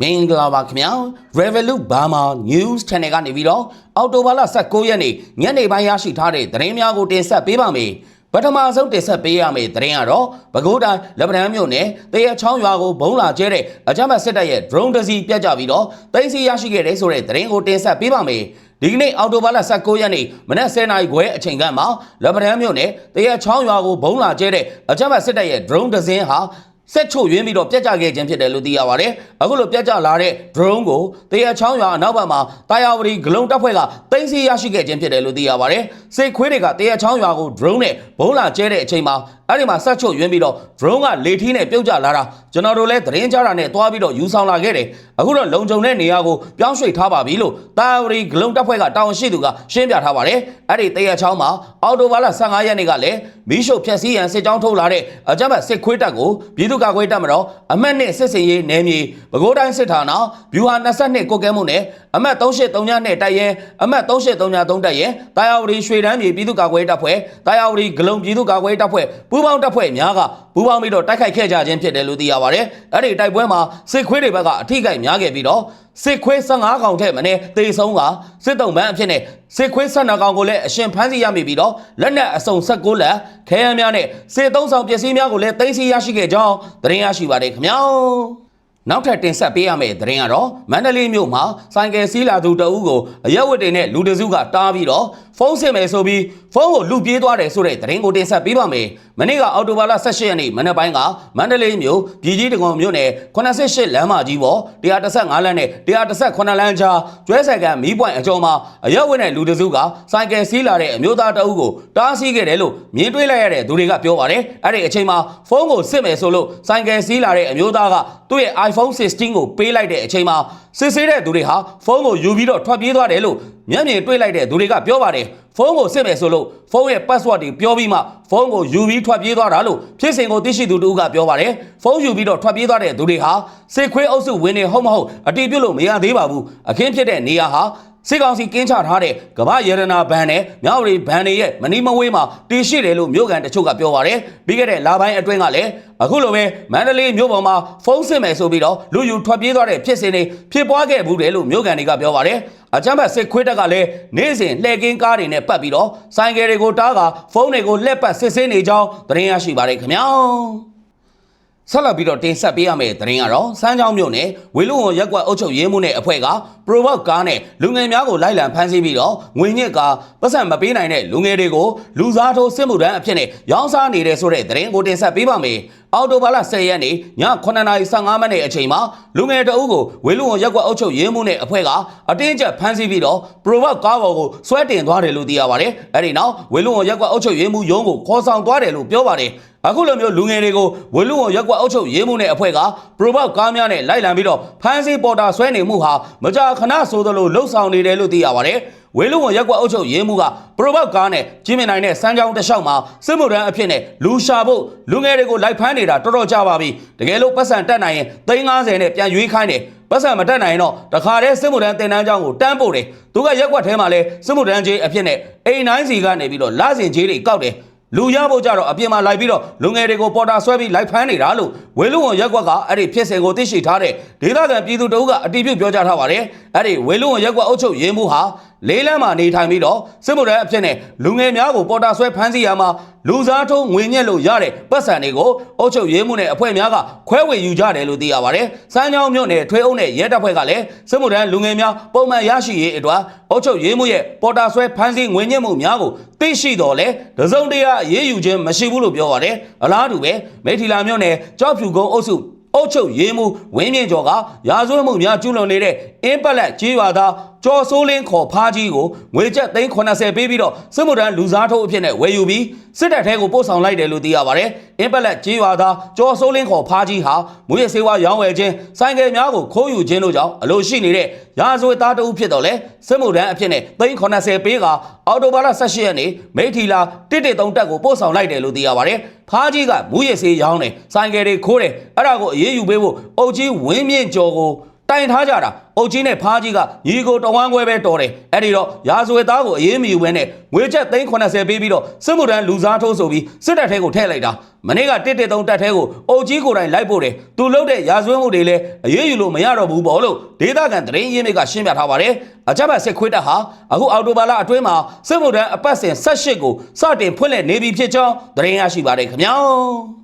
မင်္ဂလာပါခင်ဗျာ Revolut Burma News Channel ကနေပြီးတော့အော်တိုဘာလ19ရက်နေ့ညနေပိုင်းရရှိထားတဲ့သတင်းများကိုတင်ဆက်ပေးပါမယ်ပထမဆုံးတင်ဆက်ပေးရမယ့်သတင်းကတော့ပဲခူးတိုင်းလက်ပံမြို့နယ်တရချောင်းရွာကိုဘုံလာကျဲတဲ့အကြမ်းဖက်စစ်တပ်ရဲ့ drone တစ်စီးပြတ်ကျပြီးတော့သိမ်းဆီးရရှိခဲ့တဲ့ဆိုတဲ့သတင်းကိုတင်ဆက်ပေးပါမယ်ဒီကနေ့အော်တိုဘာလ19ရက်နေ့မနက်10:00နာရီခွဲအချိန်ကမှလက်ပံမြို့နယ်တရချောင်းရွာကိုဘုံလာကျဲတဲ့အကြမ်းဖက်စစ်တပ်ရဲ့ drone တစ်စင်းဟာ ဆက်ချို့ရင်းပြီးတော့ပြတ်ကျခဲ့ခြင်းဖြစ်တယ်လို့သိရပါတယ်။အခုလိုပြတ်ကျလာတဲ့ drone ကိုတရချောင်းရွာအနောက်ဘက်မှာတာယာဝတီဂလုံတပ်ဖွဲ့ကတင်စီရရှိခဲ့ခြင်းဖြစ်တယ်လို့သိရပါတယ်။စိတ်ခွေးတွေကတရချောင်းရွာကို drone နဲ့ဘုံလာကျဲတဲ့အချိန်မှာ အဲ့ဒီမှာဆက်ချို့ရင်းပြီးတော့ drone ကလေထီးနဲ့ပြုတ်ကျလာတာကျွန်တော်တို့လည်းသတင်းကြားတာနဲ့တွားပြီးတော့ယူဆောင်လာခဲ့တယ်။အခုတော့လုံခြုံတဲ့နေရာကိုပြောင်းရွှေ့ထားပါပြီလို့တာယာဝတီဂလုံတပ်ဖွဲ့ကတာဝန်ရှိသူကရှင်းပြထားပါတယ်။အဲ့ဒီတရချောင်းမှာအော်တိုဘာလ15ရက်နေ့ကလည်းမီးရှို့ဖျက်ဆီးရန်စစ်ကြောင်းထုတ်လာတဲ့အကြမ်းဖက်စစ်ခွေးတပ်ကိုပြည်သူ့ကာကွယ်တပ်မတော်အမတ်နဲ့စစ်စင်ရေးနယ်မြေပဲခူးတိုင်းစစ်ဌာနဗျူဟာ22ကိုကဲမှုနဲ့အမတ်3839နဲ့တိုက်ရဲအမတ်3833တိုက်ရဲတာယာဝတီရွှေတန်းမြေပြည်သူ့ကာကွယ်တပ်ဖွဲ့တာယာဝတီဂလုံပြည်သူ့ကာကွယ်တပ်ဖွဲ့ပူးပေါင်းတပ်ဖွဲ့များကပူးပေါင်းပြီးတော့တိုက်ခိုက်ခဲ့ကြခြင်းဖြစ်တယ်လို့သိရပါတယ်။အဲ့ဒီတိုက်ပွဲမှာစစ်ခွေးတွေဘက်ကအထိကိများခဲ့ပြီးတော့စစ်ခွေး15កောင်ထက်မနည်းတေဆုံးကစစ်တုံးပန်းအဖြစ်နဲ့စစ်ခွေး12កောင်ကိုလည်းအရှင်ဖမ်းဆီးရမိပြီးတော့လက်နက်အစုံ16လက်ခဲယမ်းများနဲ့စစ်သုံးဆောင်ပစ္စည်းများကိုလည်းတင်စီရရှိခဲ့ကြောင်းသတင်းရရှိပါတယ်ခင်ဗျာ။နောက်ထပ်တင်ဆက်ပေးရမယ့်သတင်းကတော့မန္တလေးမြို့မှာဆိုင်ကယ်စီးလာသူတအုပ်ကိုအရက်ဝတ်တွေနဲ့လူတစုကတားပြီးတော့ဖုန်းဆင်မယ်ဆိုပြီးဖုန်းကိုလူပြေးသွားတယ်ဆိုတဲ့သတင်းကိုတင်ဆက်ပေးပါမယ်။မနေ့ကအော်တိုဘာလ18ရက်နေ့မနက်ပိုင်းကမန္တလေးမြို့ပြည်ကြီးတကုံမြို့နယ်88လမ်းမကြီးပေါ်135လမ်းနဲ့118လမ်းကြားကျွဲဆယ်ကန်မီးပွိုင်အကျော်မှာအရက်ဝတ်နဲ့လူတစုကဆိုင်ကယ်စီးလာတဲ့အမျိုးသားတအုပ်ကိုတားဆီးခဲ့တယ်လို့မြင်တွေ့လိုက်ရတဲ့သူတွေကပြောပါတယ်။အဲ့ဒီအချိန်မှာဖုန်းကိုစစ်မယ်ဆိုလို့ဆိုင်ကယ်စီးလာတဲ့အမျိုးသားကသူ့ရဲ့ iPhone 16ကိုပေးလိုက်တဲ့အချိန်မှာ စစ်ဆေးတဲ့သူတွေဟာဖုန်းကိုယူပြီးတော့ထွက်ပြေးသွားတယ်လို့မျက်မြင်တွေ့လိုက်တဲ့သူတွေကပြောပါတယ်ဖုန်းကိုစစ်မယ်ဆိုလို့ဖုန်းရဲ့ password တွေပြောပြီးမှဖုန်းကိုယူပြီးထွက်ပြေးသွားတာလို့ဖြစ်စဉ်ကိုသိရှိသူတို့ကပြောပါတယ်ဖုန်းယူပြီးတော့ထွက်ပြေးသွားတဲ့သူတွေဟာစစ်ခွေးအုပ်စုဝင်နေဟုတ်မဟုတ်အတိပြုတ်လို့မရသေးပါဘူးအခင်းဖြစ်တဲ့နေရာဟာ စစ်ကောင်စီကင်းချထားတဲ့ကမ္ဘာရတနာဘဏ်နဲ့မြောက်ရီဘဏ်တွေရဲ့မနီမဝေးမှာတည်ရှိတယ်လို့မြို့ကန်တချို့ကပြောပါတယ်ပြီးခဲ့တဲ့လပိုင်းအတွင်းကလည်းအခုလိုပဲမန္တလေးမြို့ပေါ်မှာဖုန်းစစ်မယ်ဆိုပြီးတော့လူယူထွက်ပြေးသွားတဲ့ဖြစ်စဉ်တွေဖြစ်ပွားခဲ့ဘူးတယ်လို့မြို့ကန်တွေကပြောပါတယ်အကြမ်းဖက်စစ်ခွေးတက်ကလည်းနေ့စဉ်လှည့်ကင်းကားတွေနဲ့ပတ်ပြီးတော့ဆိုင်ကယ်တွေကိုတားကဖုန်းတွေကိုလှည့်ပတ်စစ်ဆေးနေကြောင်းသတင်းရရှိပါတယ်ခင်ဗျာ ဆက်လက်ပြီးတော့တင်ဆက်ပေးရမယ့်သတင်းကတော့စမ်းချောင်းမြို့နယ်ဝေလူဝန်ရက်ကွက်အုပ်ချုပ်ရေးမှုနဲ့အဖွဲ့ကပရိုဘောက်ကားနဲ့လူငယ်များကိုလိုက်လံဖမ်းဆီးပြီးတော့ငွေညစ်ကားပတ်စံမပေးနိုင်တဲ့လူငယ်တွေကိုလူစားထိုးစစ်မှုထမ်းအဖြစ်နဲ့ရောင်းစားနေတဲ့ဆိုတဲ့သတင်းကိုတင်ဆက်ပေးပါမယ်။အော်တိုဘာလ10ရက်နေ့ည9:15မိနစ်အချိန်မှာလူငယ်တအုပ်ကိုဝေလူဝန်ရက်ကွက်အုပ်ချုပ်ရေးမှုနဲ့အဖွဲ့ကအတင်းကျပ်ဖမ်းဆီးပြီးတော့ပရိုဘောက်ကားပေါ်ကိုဆွဲတင်သွားတယ်လို့သိရပါတယ်။အဲဒီနောက်ဝေလူဝန်ရက်ကွက်အုပ်ချုပ်ရေးမှုရုံးကိုခေါ်ဆောင်သွားတယ်လို့ပြောပါတယ်။ အခုလိုမျိုးလူငယ်တွေကိုဝေလူဝန်ရက်ကွက်အုပ်ချုပ်ရေးမှုနဲ့အဖွဲ့ကပရိုဘောက်ကားများနဲ့လိုက်လံပြီးတော့ဖမ်းဆီးပေါ်တာဆွဲနေမှုဟာမကြာခဏဆိုသလိုလှုပ်ဆောင်နေတယ်လို့သိရပါတယ်။ဝေလူဝန်ရက်ကွက်အုပ်ချုပ်ရေးမှုကပရိုဘောက်ကားနဲ့ကြီးမြင်နိုင်တဲ့စမ်းကြောင်းတစ်လျှောက်မှာစစ်မှုထမ်းအဖြစ်နဲ့လူရှာဖို့လူငယ်တွေကိုလိုက်ဖမ်းနေတာတော်တော်ကြာပါပြီ။တကယ်လို့ပတ်စံတက်နိုင်ရင်350နဲ့ပြန်ရွေးခိုင်းတယ်။ပတ်စံမတက်နိုင်ရင်တော့တခါတည်းစစ်မှုထမ်းတင်တန်းကြောင်းကိုတန်းပို့တယ်။သူကရက်ကွက်ထဲမှာလဲစစ်မှုထမ်းကြီးအဖြစ်နဲ့အိမ်9စီကနေပြီးတော့လစဉ်ကြီးတွေကောက်တယ်။ လူရဖို့ကြတော့အပြင်မှာလိုက်ပြီးတော့လူငယ်တွေကိုပေါ်တာဆွဲပြီးလိုက်ဖမ်းနေတာလို့ဝေလူဝန်ရက်ကွက်ကအဲ့ဒီဖြစ်စဉ်ကိုသိရှိထားတဲ့ဒေသခံပြည်သူတအုပ်ကအတည်ပြုပြောကြားထားပါတယ်အဲ့ဒီဝေလူဝန်ရက်ကွက်အုပ်ချုပ်ရေးမှုဟာ လေးလမ်းမှာနေထိုင်ပြီးတော့စစ်မှုထမ်းအဖြစ်နဲ့လူငယ်များကိုပေါ်တာဆွဲဖမ်းဆီးရမှာလူစားထုံးငွေညက်လို့ရတဲ့ပတ်စံတွေကိုအုပ်ချုပ်ရေးမှုနဲ့အဖွဲ့များကခွဲဝေယူကြတယ်လို့သိရပါတယ်စမ်းချောင်းမြို့နယ်ထွေးအုပ်နဲ့ရဲတပ်ဖွဲ့ကလည်းစစ်မှုထမ်းလူငယ်များပုံမှန်ရရှိရေးအတွက်အုပ်ချုပ်ရေးမှုရဲ့ပေါ်တာဆွဲဖမ်းဆီးငွေညက်မှုများကိုသိရှိတော်လဲတစုံတရာရေးယူခြင်းမရှိဘူးလို့ပြောပါတယ်အလားတူပဲမိထီလာမြို့နယ်ကြောက်ဖြူကုန်းအုပ်စု အုတ်ချုပ်ရေးမှုဝင်းမြင့်ကျော်ကရာဇဝတ်မှုများကျူးလွန်နေတဲ့အင်းပက်လက်ကြီးရွာသားကျော်စိုးလင်းခေါ်ဖားကြီးကိုငွေကျပ်380ပေးပြီးတော့စစ်မှုထမ်းလူစားထုတ်အဖြစ်နဲ့ဝယ်ယူပြီးစစ်တပ်ထဲကိုပို့ဆောင်လိုက်တယ်လို့သိရပါတယ်။အင်းပက်လက်ကြီးရွာသားကျော်စိုးလင်းခေါ်ဖားကြီးဟာမူရစေဝါရောင်းဝယ်ခြင်းဆိုင်ကယ်များကိုခိုးယူခြင်းတို့ကြောင့်အလို့ရှိနေတဲ့ရာဇဝတ်သားတဦးဖြစ်တော့လဲစစ်မှုထမ်းအဖြစ်နဲ့380ပေးကအော်တိုဘာလ18ရက်နေ့မိထီလာ113တက်ကိုပို့ဆောင်လိုက်တယ်လို့သိရပါတယ်။ဖားကြီးကမူရစေရောင်းတယ်ဆိုင်ကယ်တွေခိုးတယ်အဲ့ဒါကိုအေးအေးယူပေးဖို့အုတ်ကြီးဝင်းမြင့်ကျော်ကို တတိုင်ထားကြတာအုတ်ကြီးနဲ့ဖားကြီးကညီကိုတဝမ်းခွဲပဲတော်တယ်အဲ့ဒီတော့ရာဇဝတ်သားကိုအေးမီယူပဲနဲ့ငွေချက်380ပေးပြီးတော့စစ်မှုထမ်းလူစားထိုးဆိုပြီးစစ်တပ်ထဲကိုထည့်လိုက်တာမနေ့ကတစ်တစ်သုံးတပ်ထဲကိုအုတ်ကြီးကိုယ်တိုင်လိုက်ပို့တယ်သူလှုပ်တဲ့ရာဇဝတ်မှုတွေလည်းအရေးယူလို့မရတော့ဘူးပေါ့လို့ဒေသခံသတင်းရင်းမြစ်ကရှင်းပြထားပါတယ်အကြမ်းဖက်စစ်ခွေးတပ်ဟာအခုအော်တိုဘာလအတွင်းမှာစစ်မှုထမ်းအပတ်စဉ်18ကိုစတင်ဖွင့်လှစ်နေပြီဖြစ်ကြောင်းသတင်းရရှိပါတယ်ခင်ဗျာ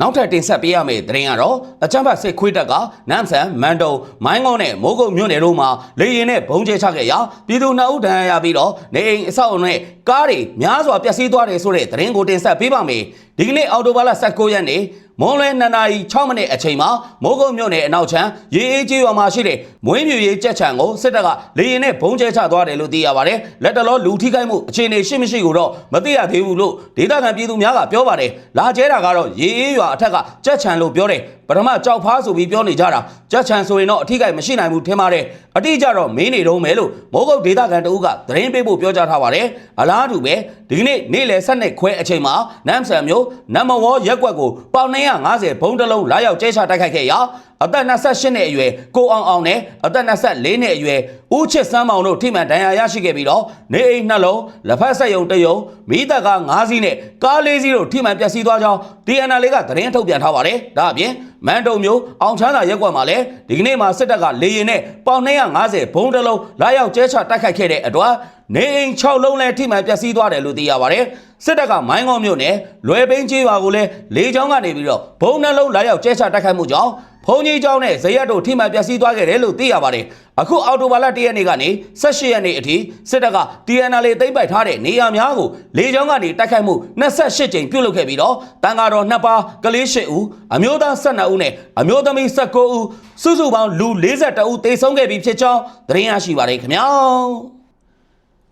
နောက်ထပ်တင်ဆက်ပေးရမယ့်သတင်းကတော့အကြမ်းဖက်စစ်ခွေးတပ်ကနမ်ဆန်မန်တုံမိုင်းကုန်းနဲ့မိုးကုတ်မြို့နယ်တို့မှာလေရင်နဲ့ဘုံကျဲချခဲ့ရာပြည်သူနှစ်ဦးဒဏ်ရာရပြီးတော့နေအိမ်အဆောက်အအုံနဲ့ကားတွေများစွာပျက်စီးသွားတယ်ဆိုတဲ့သတင်းကိုတင်ဆက်ပေးပါမယ်ဒီကနေ့အော်တိုဘာလ19ရက်နေ့ မွန်လွဲ2နာရီ6မိနစ်အချိန်မှာမိုးကုတ်မြို့နယ်အနောက်ချမ်းရေအေးကျေးရွာမှာရှိတဲ့မွေးမြူရေးကြက်ချံကိုစစ်တပ်ကလေရင်နဲ့ဘုံကျဲချသွားတယ်လို့သိရပါတယ်လက်တလောလူထိခိုက်မှုအခြေအနေရှိမရှိကိုတော့မသိရသေးဘူးလို့ဒေသခံပြည်သူများကပြောပါတယ်လာကျဲတာကတော့ရေအေးရွာအထက်ကကြက်ချံလို့ပြောတယ်ပထမကြောက်ဖားဆိုပြီးပြောနေကြတာကြက်ချံဆိုရင်တော့အထိခိုက်မရှိနိုင်ဘူးထင်ပါတယ်အတိအကျတော့မင်းနေတော့မယ်လို့မိုးကုတ်ဒေသခံတအုပ်ကသတင်းပေးဖို့ပြောကြားထားပါတယ်အလားတူပဲဒီကနေ့နေ့လယ်7နှစ်ခွဲအချိန်မှာနမ်ဆန်မျိုးနမ်မဝေါ်ရက်ကွက်ကိုပေါင်250ဘုံတစ်လုံးလာရောက်ကျဲချတိုက်ခိုက်ခဲ့ရာ အသက်28နှစ်အရွယ်ကိုအောင်အောင်နဲ့အသက်24နှစ်အရွယ်ဦးချစ်စမ်းမောင်တို့ထိမှန်ဒဏ်ရာရရှိခဲ့ပြီးတော့နေအိမ်နှလုံးလက်ဖက်ဆက်ယုံတယုံမိသက်ကား9စီးနဲ့ကား4စီးတို့ထိမှန်ပျက်စီးသွားကြောင်း DNL ကသတင်းထုတ်ပြန်ထားပါတယ်ဒါအပြင်မန်တုံမျိုးအောင်ချမ်းသာရက်ကွက်မှာလည်းဒီကနေ့မှာစစ်တပ်ကလေရင်နဲ့ပေါင်250ဘုံတစ်လုံးလာရောက်ကျဲချတိုက်ခိုက်ခဲ့တဲ့အတွက်နေအိမ်6လုံးလည်းထိမှန်ပျက်စီးသွားတယ်လို့သိရပါတယ်စစ်တပ်ကမိုင်းကုန်းမြို့နယ်လွယ်ပိန်းကျေးရွာကိုလည်းလေကြောင်းကနေပြီးတော့ဘုံနှလုံးလာရောက်ကျဲချတိုက်ခိုက်မှုကြောင့် ဖုန်ကြီးကျောင်းနဲ့ဇရက်တို့ထိမှန်ပျက်စီးသွားခဲ့တယ်လို့သိရပါတယ်အခုအော်တိုဘာလ၁ရက်နေ့ကနေ18ရက်နေ့အထိစစ်တပ်က TNL သိမ်းပိုက်ထားတဲ့နေရာများကိုလေကြောင်းကနေတိုက်ခိုက်မှု28ကြိမ်ပြုလုပ်ခဲ့ပြီးတော့တန်ကားတော်2ပါးကလေး8ဦးအမျိုးသား12ဦးနဲ့အမျိုးသမီး19ဦးစုစုပေါင်းလူ42ဦးသေဆုံးခဲ့ပြီးဖြစ်ကြောင်းသတင်းရရှိပါတယ်ခင်ဗျာ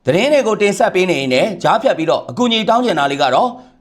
သတင်းတွေကိုတင်ဆက်ပေးနေရင်လည်းကြားဖြတ်ပြီးတော့အကူအညီတောင်းချင်တာလေးကတော့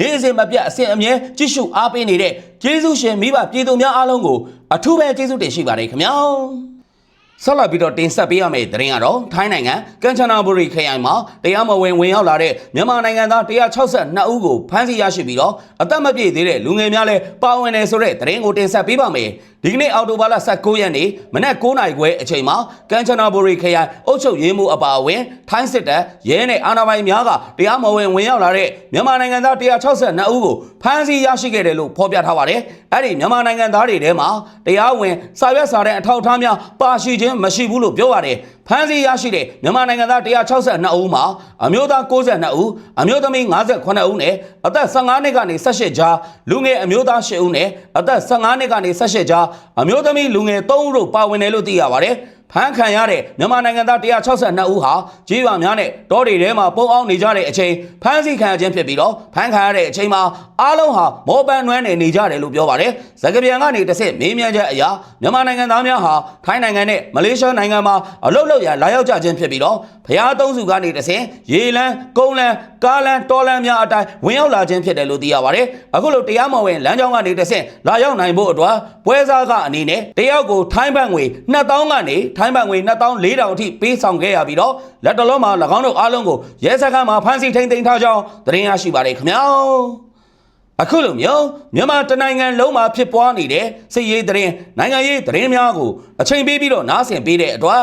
နေ့စဉ်မပြတ်အစဉ်အမြဲကြည့်ရှုအားပေးနေတဲ့ကျေးဇူးရှင်မိဘပြည်သူများအားလုံးကိုအထူးပဲကျေးဇူးတင်ရှိပါတယ်ခင်ဗျာဆက်လက်ပြီးတော့တင်ဆက်ပေးရမယ့်သတင်းကတော့ထိုင်းနိုင်ငံကန်ချနာဘူရီခရိုင်မှာတရားမဝင်ဝင်ရောက်လာတဲ့မြန်မာနိုင်ငံသား162ဦးကိုဖမ်းဆီးရရှိပြီးတော့အသက်မပြည့်သေးတဲ့လူငယ်များလည်းပါဝင်နေဆိုတဲ့သတင်းကိုတင်ဆက်ပေးပါမယ် ဒီကနေ့အော်တိုဘာလ19ရက်နေ့မနက်9:00နာရီခွဲအချိန်မှာကန်ချနာဘူရီခရိုင်အုပ်ချုပ်ရေးမှူးအပါအဝင်ထိုင်းစစ်တပ်ရဲနဲ့အာဏာပိုင်များကတရားမဝင်ဝင်ရောက်လာတဲ့မြန်မာနိုင်ငံသား162ဦးကိုဖမ်းဆီးရရှိခဲ့တယ်လို့ဖော်ပြထားပါတယ်အဲ့ဒီမြန်မာနိုင်ငံသားတွေထဲမှာတရားဝင်စာရွက်စာတမ်းအထောက်အထားများပါရှိခြင်းမရှိဘူးလို့ပြောပါတယ် ဖမ်းဆီးရရှိတဲ့မြန်မာနိုင်ငံသား162ဦးမှာအမျိုးသား62ဦးအမျိုးသမီး58ဦးနဲ့အသက်15နှစ်ကနေ18ကြားလူငယ်အမျိုးသား10ဦးနဲ့အသက်15နှစ်ကနေ18ကြားအမျိုးသမီးလူငယ်3ဦးတို့ပါဝင်တယ်လို့သိရပါတယ် ဖမ်းခံရတဲ့မြန်မာနိုင်ငံသား162ဦးဟာကြီးရွာများနဲ့တောတွေထဲမှာပုံအောင်နေကြတဲ့အချိန်ဖမ်းဆီးခံရခြင်းဖြစ်ပြီးတော့ဖမ်းခံရတဲ့အချိန်မှာအားလုံးဟာမောပန်းနွမ်းနေနေကြတယ်လို့ပြောပါတယ်။ဇကပြန်ကနေတစ်ဆက်မေးမြန်းချက်အရာမြန်မာနိုင်ငံသားများဟာထိုင်းနိုင်ငံနဲ့မလေးရှားနိုင်ငံမှာအလုပ်လုပ်ရလာရောက်ကြခြင်းဖြစ်ပြီးတော့ဖျားသုံးစုကနေတစ်ဆက်ရေလန်းကုန်းလန်းကားလန်းတောလန်းများအတိုင်းဝင်ရောက်လာခြင်းဖြစ်တယ်လို့သိရပါတယ်။အခုလိုတရားမဝင်လမ်းကြောင်းကနေတစ်ဆက်လာရောက်နိုင်ဖို့အတွက်ပွဲစားကအနေနဲ့တယောက်ကိုထိုင်းဘတ်ငွေ2000ကနေထိုင်းဘတ်ငွေ2400အထိပေးဆောင်ခဲ့ရပြီးတော့လက်တလုံးမှာ၎င်းတို့အားလုံးကိုရဲစခန်းမှာဖမ်းဆီးထိန်းသိမ်းထားကြောင်းသတင်းရရှိပါတယ်ခင်ဗျာအခုလိုမျိုးမြန်မာတနိုင်ငံလုံးမှာဖြစ်ပွားနေတဲ့စစ်ရေးသတင်းနိုင်ငံရေးသတင်းများကိုအချိန်ပေးပြီးတော့နားဆင်ပေးတဲ့အတွက်